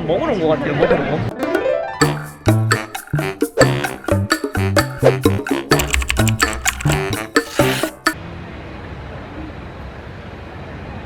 그냥 먹으러 온 것 같아요.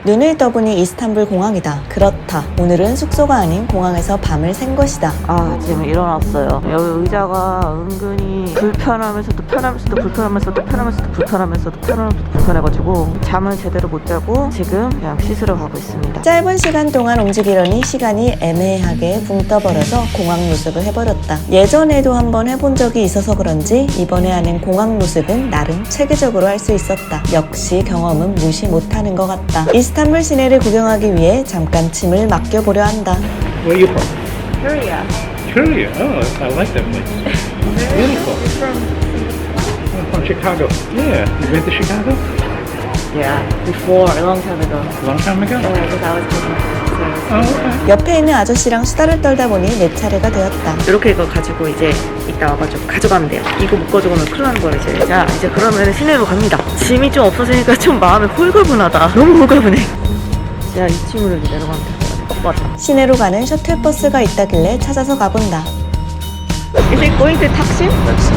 눈을 떠보니 이스탄불 공항이다. 그렇다. 오늘은 숙소가 아닌 공항에서 밤을 샌 것이다. 아 지금 일어났어요. 여기 의자가 은근히 불편하면서도 편하면서도 불편하면서도 편하면서도 불편하면서도 편하면서도 불편해가지고 잠을 제대로 못 자고 지금 그냥 씻으러 가고 있습니다. 짧은 시간 동안 움직이려니 시간이 애매하게 붕 떠버려서 공항 노숙을 해버렸다. 예전에도 한번 해본 적이 있어서 그런지 이번에 하는 공항 노숙은 나름 체계적으로 할 수 있었다. 역시 경험은 무시 못하는 것 같다. 이스 탄불 시내를 구경하기 위해 잠깐 짐을 맡겨보려 한다. Where are you from? Korea. Korea. Oh, I like that place. Beautiful. I'm from Chicago. Yeah. You been to Chicago? Yeah, before a long time ago. A long time ago? Yeah, because I was okay. 옆에 있는 아저씨랑 수다를 떨다 보니 내 차례가 되었다. 이렇게 이거 가지고 이제 이따 와가지고 가져가면 돼요. 이거 못 가져가면 큰일 나는 거야 이제. 자 이제 그러면 시내로 갑니다. 짐이 좀 없어지니까 좀 마음이 홀가분하다. 너무 홀가분해. 자 2층으로 이제 내려가면 될것 같아. 딱 맞아. 시내로 가는 셔틀버스가 있다길래 찾아서 가본다. Is it going to Taksim? Taksim.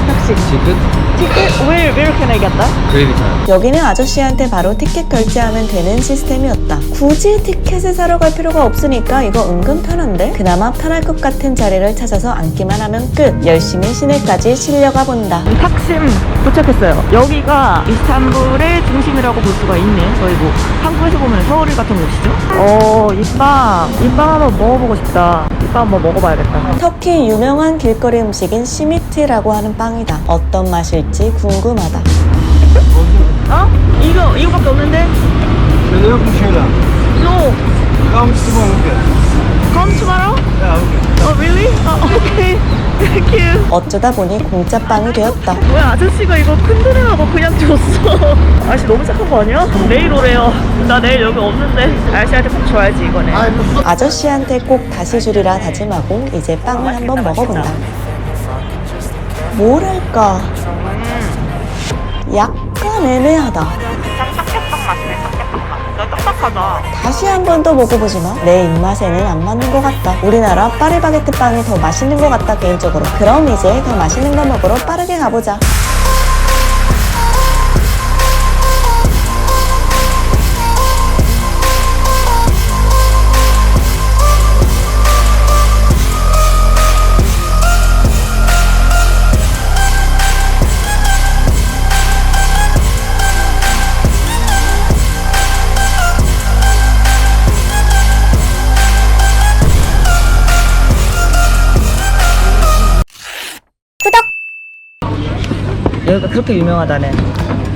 Ticket? Ticket? Where, where can I get that? Credit card. 여기는 아저씨한테 바로 티켓 결제하면 되는 시스템이었다. 굳이 티켓을 사러 갈 필요가 없으니까 이거 은근 편한데? 그나마 편할 것 같은 자리를 찾아서 앉기만 하면 끝. 열심히 시내까지 실려가 본다. 탁심 도착했어요. 여기가 이스탄불의 중심이라고 볼 수가 있네. 거의 뭐 한국에서 보면 서울 같은 곳이죠. 어, 이빵. 이빵 한번 먹어보고 싶다. 이빵 한번 먹어봐야겠다. 터키 유명한 길거리 음식인 시미트라고 하는 빵이다. 어떤 맛일지 궁금하다. 어? 이거, 이거밖에 없는데? Mu şöyle? No. Come tomorrow. Come tomorrow? Yeah, okay. Oh, really? 어, okay. Thank you. 어쩌다 보니 공짜 빵이 되었다. 뭐야, 아저씨가 이거 큰 돈이라고 그냥 줬 어. 아저씨 너무 착한 거 아니야? 내일 오래요. 나 내일 여기 없는데. 아저씨한테 꼭 줘야지, 이거는. 아저씨한테 꼭 다시 주리라 다짐하고 이제 빵을 한번 먹어본다. 뭐랄까. 약간 애매하다. 딱딱빵 맛이네, 딱딱빵 맛. 나 딱딱하다. 다시 한 번 더 먹어보지만 내 입맛에는 안 맞는 것 같다. 우리나라 파리바게트 빵이 더 맛있는 것 같다 개인적으로. 그럼 이제 더 맛있는 거 먹으러 빠르게 가보자. 여기가 그렇게 유명하다네.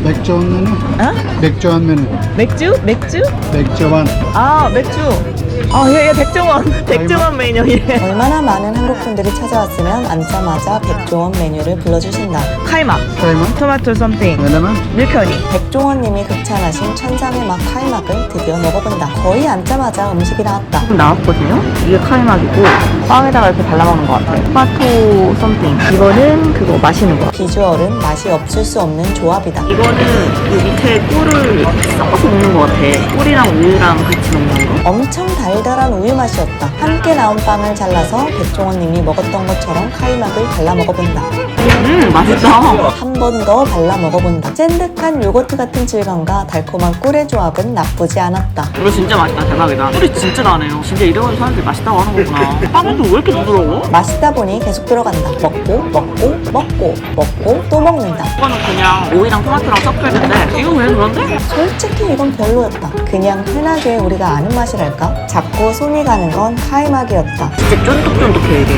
맥주 한 메뉴? 어? 맥주 한 메뉴. 맥주? 맥주? 맥주 한. 아, 맥주. 아, 예, 예, 백종원. 백종원 메뉴, 예. 얼마나 많은 한국 분들이 찾아왔으면 앉자마자 백종원 메뉴를 불러주신다. 카이막. Kaymak. 토마토 썸띵. Menemen. 밀크허니. 백종원님이 극찬하신 천상의 맛 카이막을 드디어 먹어본다. 거의 앉자마자 음식이 나왔다. 지금 나왔거든요? 이게 카이막이고, 빵에다가 이렇게 발라먹는 것 같아요. 토마토 썸띵. 이거는 그거 마시는 거. 비주얼은 맛이 없을 수 없는 조합이다. 이거는 이 밑에 꿀을 섞어서 먹는 것 같아. 꿀이랑 우유랑 같이 먹는 거. 엄청 달 달한 우유 맛이었다. 함께 나온 빵을 잘라서 백종원님이 먹었던 것처럼 카이막을 발라 먹어본다. 음, 맛있다. 한 번 더 발라 먹어본다. 찐득한 요거트 같은 질감과 달콤한 꿀의 조합은 나쁘지 않았다. 이거 진짜 맛있다. 대박이다. 꿀이 진짜 나네요. 진짜 이러면 사람들이 맛있다고 하는 거구나. 빵은 왜 이렇게 부드러워? 맛있다 보니 계속 들어간다. 먹고 먹고 먹고 먹고 또 먹는다. 이거는 그냥 오이랑 토마토랑 섞여 있는데 이건 왜 그런데? 솔직히 이건 별로였다. 그냥 흔하게 우리가 아는 맛이랄까? 자꾸 손이 가는 건 카이막이었다. 진짜 쫀득쫀득해 이게.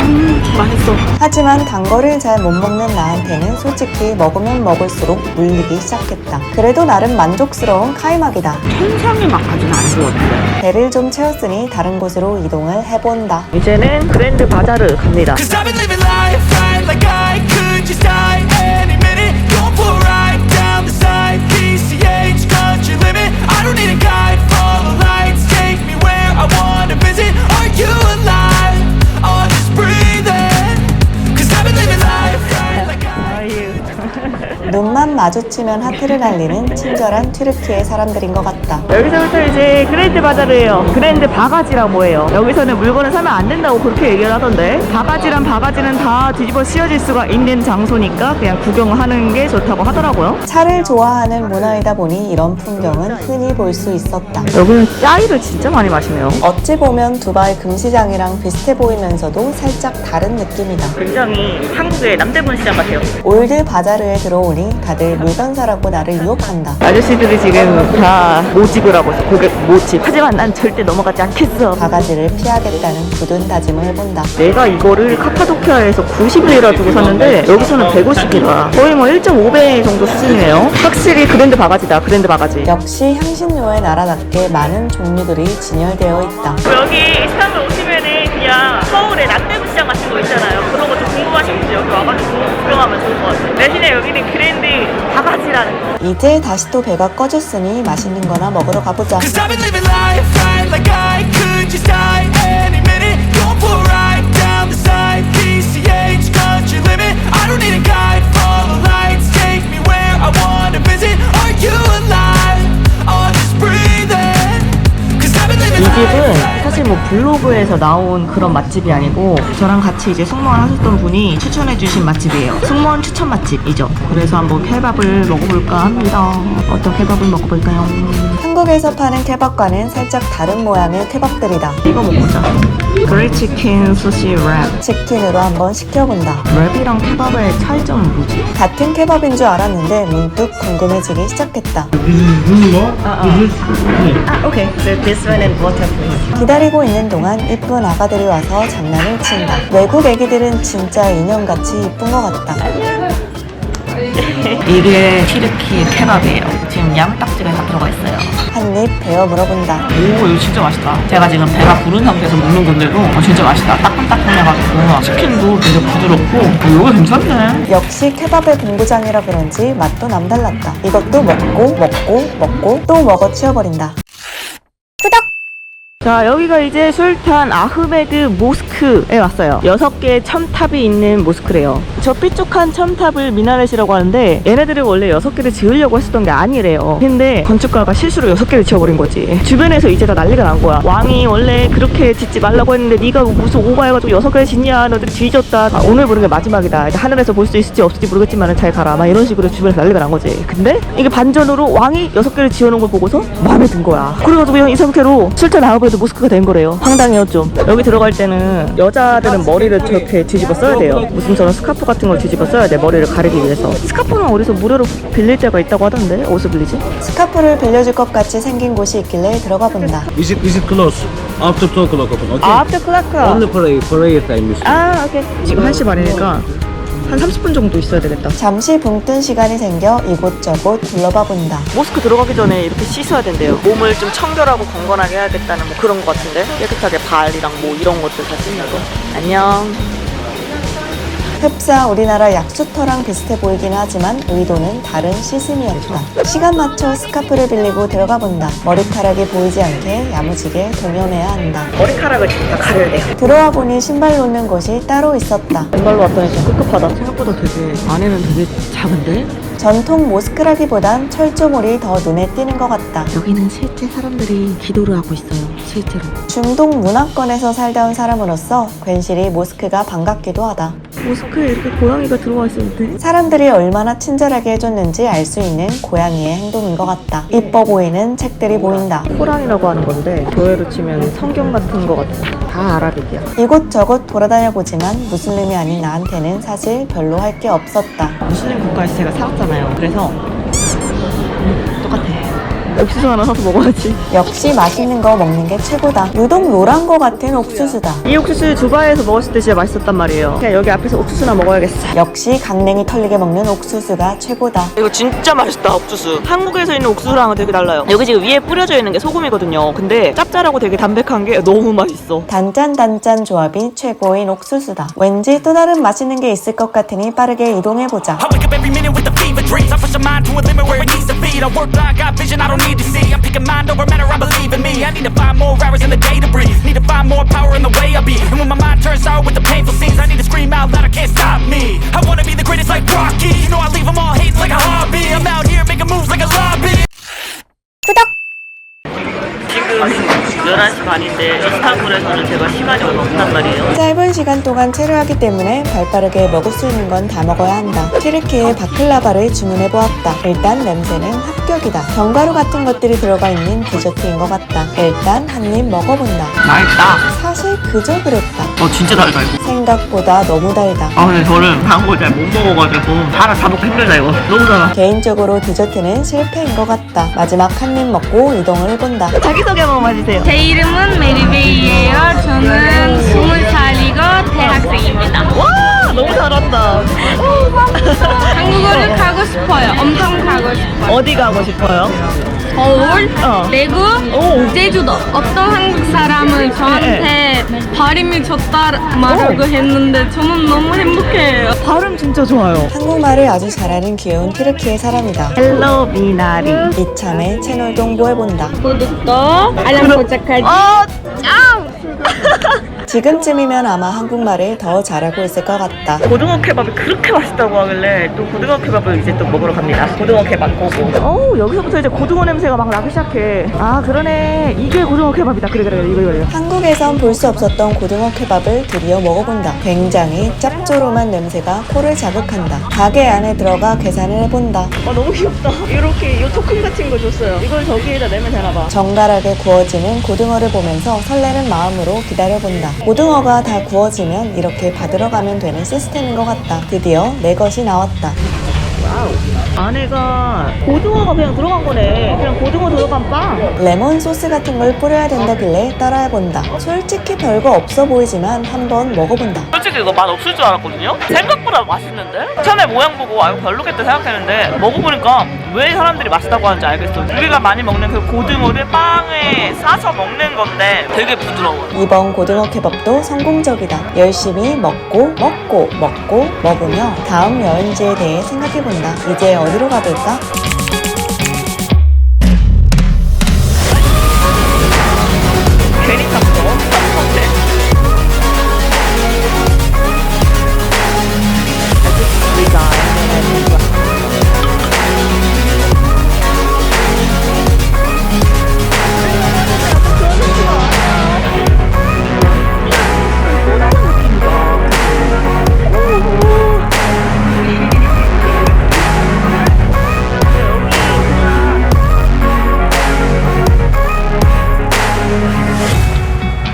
음, 맛있어. 하지만 단 거를 잘 못 먹는 나한테는 솔직히 먹으면 먹을수록 물리기 시작했다. 그래도 나름 만족스러운 카이막이다. 천상의 맛까지는 아닌 것 같은데. 배를 좀 채웠으니 다른 곳으로 이동을 해본다. 이제는 그랜드 바자르 갑니다. Cause I've been living life 마주치면 하트를 날리는 친절한 튀르키예 사람들인 것 같다. 여기서부터 이제 그랜드 바자르예요. 그랜드 바가지라 뭐예요? 여기서는 물건을 사면 안 된다고 그렇게 얘기를 하던데 바가지란 바가지는 다 뒤집어 씌워질 수가 있는 장소니까 그냥 구경하는 게 좋다고 하더라고요. 차를 좋아하는 문화이다 보니 이런 풍경은 흔히 볼 수 있었다. 여기는 짜이를 진짜 많이 마시네요. 어찌 보면 두바이 금시장이랑 비슷해 보이면서도 살짝 다른 느낌이다. 굉장히 한국의 남대문 시장 같아요. 올드 바자르에 들어오니 다들 물건 사라고 나를 유혹한다. 아저씨들이 지금 다 모집을 하고 있어. 고객 모집. 하지만 난 절대 넘어가지 않겠어. 바가지를 피하겠다는 굳은 다짐을 해본다. 내가 이거를 카파도키아에서 90리라 주고 샀는데 여기서는 150리라. 거의 뭐 1.5배 정도 수준이네요. 확실히 그랜드 바가지다. 그랜드 바가지. 역시 향신료의 나라답게 많은 종류들이 진열되어 있다. 여기 이스탄불 오시면은 그냥 서울의 남대문 시장 같은 거 있잖아요. 그런 거좀 궁금하신 분들 여기 와가지고 구경하면 좋을 것 같아요. 대신에 여기는 그랜드 바가지라는 거. 이제 다시 또 배가 꺼졌으니 맛있는 거나 먹으러 가보자. 이. 집은 사실 뭐 블로그에서 나온 그런 맛집이 아니고 저랑 같이 이제 승무원 하셨던 분이 추천해주신 맛집이에요. 승무원 추천 맛집이죠. 그래서 한번 케밥을 먹어볼까 합니다. 어떤 케밥을 먹어볼까요? 한국에서 파는 케밥과는 살짝 다른 모양의 케밥들이다. 이거 먹어보자. 그릴 치킨 수시 랩. 치킨으로 한번 시켜본다. 랩이랑 케밥의 차이점은 뭐지? 같은 케밥인 줄 알았는데 문득 궁금해지기 시작했다. 아, 오케이. So this one and water please. 기다리 고 있는 동안 이쁜 아가들이 와서 장난을 친다. 외국 애기들은 진짜 인형같이 이쁜 것 같다. 이게 티르키 케밥이에요. 지금 양딱지가 다 들어가 있어요. 한 입 베어 물어본다. 오 이거 진짜 맛있다 제가 지금 배가 부른 상태에서 먹는 건데도 어, 진짜 맛있다 따끈따끈해가지고 치킨도 되게 부드럽고 어, 이거 괜찮네 역시 케밥의 본부장이라 그런지 맛도 남달랐다. 이것도 먹고 먹고 먹고 또 먹어 치워버린다. 자 여기가 이제 술탄 아흐메드 모스크에 왔어요. 여섯 개의 첨탑이 있는 모스크래요. 저 삐쭉한 첨탑을 미나렛이라고 하는데 얘네들이 원래 여섯 개를 지으려고 했었던 게 아니래요. 근데 건축가가 실수로 여섯 개를 지어버린 거지. 주변에서 이제 다 난리가 난 거야. 왕이 원래 그렇게 짓지 말라고 했는데 네가 무슨 오바해가지고 여섯 개를 짓냐? 너들 뒤졌다. 아, 오늘 보는 게 마지막이다. 하늘에서 볼 수 있을지 없을지 모르겠지만 잘 가라. 막 이런 식으로 주변에서 난리가 난 거지. 근데 이게 반전으로 왕이 여섯 개를 지어놓은 걸 보고서 마음에 든 거야. 그래가지고 그냥 이 상태로 술탄 아흐메드 모스크가 된 거래요 황당해요 좀 여기 들어갈 때는 여자들은 머리를 저렇게 뒤집어 써야 돼요 무슨 저런 스카프 같은 걸 뒤집어 써야 돼 머리를 가리기 위해서 스카프는 어디서 무료로 빌릴 때가 있다고 하던데 어디서 빌리지? 스카프를 빌려줄 것 같이 생긴 곳이 있길래 들어가 본다. Is it is it close? After 2 o'clock open, okay? 아프터 클라크 Only parade, parade time is 아 오케이 지금 1시 반이니까 한 30분 정도 있어야 되겠다. 잠시 붕 뜬 시간이 생겨 이곳저곳 둘러봐 본다. 모스크 들어가기 전에 이렇게 씻어야 된대요. 몸을 좀 청결하고 건건하게 해야겠다는 뭐 그런 거 같은데? 깨끗하게 발이랑 뭐 이런 것들 다 씻냐고 안녕 흡사 우리나라 약수터랑 비슷해 보이긴 하지만 의도는 다른 시스미였다. 시간 맞춰 스카프를 빌리고 들어가 본다. 머리카락이 보이지 않게 야무지게 동여매야 한다. 머리카락을 다 가려야 돼요 들어와 보니 신발 놓는 곳이 따로 있었다. 왼발로 왔더니 좀 급급하다 생각보다 되게 안에는 되게 작은데 전통 모스크라기보단 철조물이 더 눈에 띄는 것 같다. 여기는 실제 사람들이 기도를 하고 있어요 실제로 중동 문화권에서 살다 온 사람으로서 괜시리 모스크가 반갑기도 하다. 모스크에 이렇게 고양이가 들어와 있었는데 사람들이 얼마나 친절하게 해줬는지 알 수 있는 고양이의 행동인 것 같다. 이뻐 보이는 책들이 보인다. 코란이라고 하는 건데 교회로 치면 성경 같은 거 같아 다 아라빅이야 이곳저곳 돌아다녀 보지만 무슬림이 아닌 나한테는 사실 별로 할 게 없었다. 무슬림 국가에서 제가 살았잖아요 그래서 음, 똑같아 옥수수 하나 사서 먹어야지 역시 맛있는 거 먹는 게 최고다. 유독 노란 거 같은 옥수수다. 이 옥수수 두바이에서 먹었을 때 진짜 맛있었단 말이에요 그냥 여기 앞에서 옥수수나 먹어야겠어 역시 강냉이 털리게 먹는 옥수수가 최고다. 이거 진짜 맛있다 옥수수 한국에서 있는 옥수수랑은 되게 달라요 여기 지금 위에 뿌려져 있는 게 소금이거든요 근데 짭짤하고 되게 담백한 게 너무 맛있어 단짠단짠 조합이 최고인 옥수수다. 왠지 또 다른 맛있는 게 있을 것 같으니 빠르게 이동해보자. I wake up every minute with the fever dreams. I push my mind to a limit where it needs to be. I work blind, got vision I don't need to see. I'm picking mind over matter, I believe in me. I need to find more hours in the day to breathe. Need to find more power in the way I be. And when my mind turns sour with the painful scenes, I need to scream out loud, I can't stop me. I wanna be the greatest like Rocky. You know I leave them all hating like a hobby. I'm out here 11시 반인데 이스탄불에서는 제가 시간이 얼마 없단 말이에요. 짧은 시간 동안 체류하기 때문에 발빠르게 먹을 수 있는 건 다 먹어야 한다. 튀르키의 바클라바를 주문해 보았다. 일단 냄새는 합격이다. 견과류 같은 것들이 들어가 있는 디저트인 것 같다. 일단 한 입 먹어본다. 맛있다. 사실 그저 그랬다. 어 진짜 달다 이거. 생각보다 너무 달다. 아 근데 저는 단거잘못 먹어가지고 하나 다 먹기 힘들다 이거. 너무 달아. 개인적으로 디저트는 실패인 것 같다. 마지막 한 입 먹고 이동을 해본다. 자기소개 한 번만 해주세요. 제 이름은 메리베이예요. 저는 스물 살이고 대학생입니다. 와 너무 잘한다. 한국어를 가고 싶어요. 엄청 가고 싶어요. 어디 가고 싶어요? 서울, 어. 대구, 오. 제주도. 어떤 한국 사람은 저한테 발음이 좋다 말하고 했는데 저는 너무 행복해요. 발음 진짜 좋아요. 한국말을 아주 잘하는 귀여운 튀르키예 사람이다. 헬로 미나리. 이참에 채널 동보해본다. 구독도 알람 설정까지. 어, 지금쯤이면 아마 한국말을 더 잘하고 있을 것 같다. 고등어 케밥이 그렇게 맛있다고 하길래 또 고등어 케밥을 이제 또 먹으러 갑니다. 고등어 케밥 고고. 어우 여기서부터 이제 고등어 냄새가 막 나기 시작해. 아 그러네. 이게 고등어 케밥이다. 그래 그래 이거 이거. 한국에선 볼 수 없었던 고등어 케밥을 드디어 먹어본다. 굉장히 짭조름한 냄새가 코를 자극한다. 가게 안에 들어가 계산을 해본다. 아 너무 귀엽다. 이렇게 이 토큰 같은 거 줬어요. 이걸 저기에다 내면 되나 봐. 정갈하게 구워지는 고등어를 보면서 설레는 마음으로 기다려본다. 고등어가 다 구워지면 이렇게 받으러 가면 되는 시스템인 것 같다. 드디어 내 것이 나왔다. 안에가 고등어가 그냥 들어간 거네. 그냥 고등어 들어간 빵. 레몬 소스 같은 걸 뿌려야 된다길래 따라해본다. 솔직히 별거 없어 보이지만 한번 먹어본다. 솔직히 이거 맛 없을 줄 알았거든요? 생각보다 맛있는데? 처음에 모양 보고 아유 별로겠다 생각했는데 먹어보니까 왜 사람들이 맛있다고 하는지 알겠어 우리가 많이 먹는 그 고등어를 빵에 싸서 먹는 건데 되게 부드러워요 이번 고등어 케밥도 성공적이다. 열심히 먹고 먹고 먹고 먹으며 다음 여행지에 대해 생각해본다. 이제 어디로 가볼까?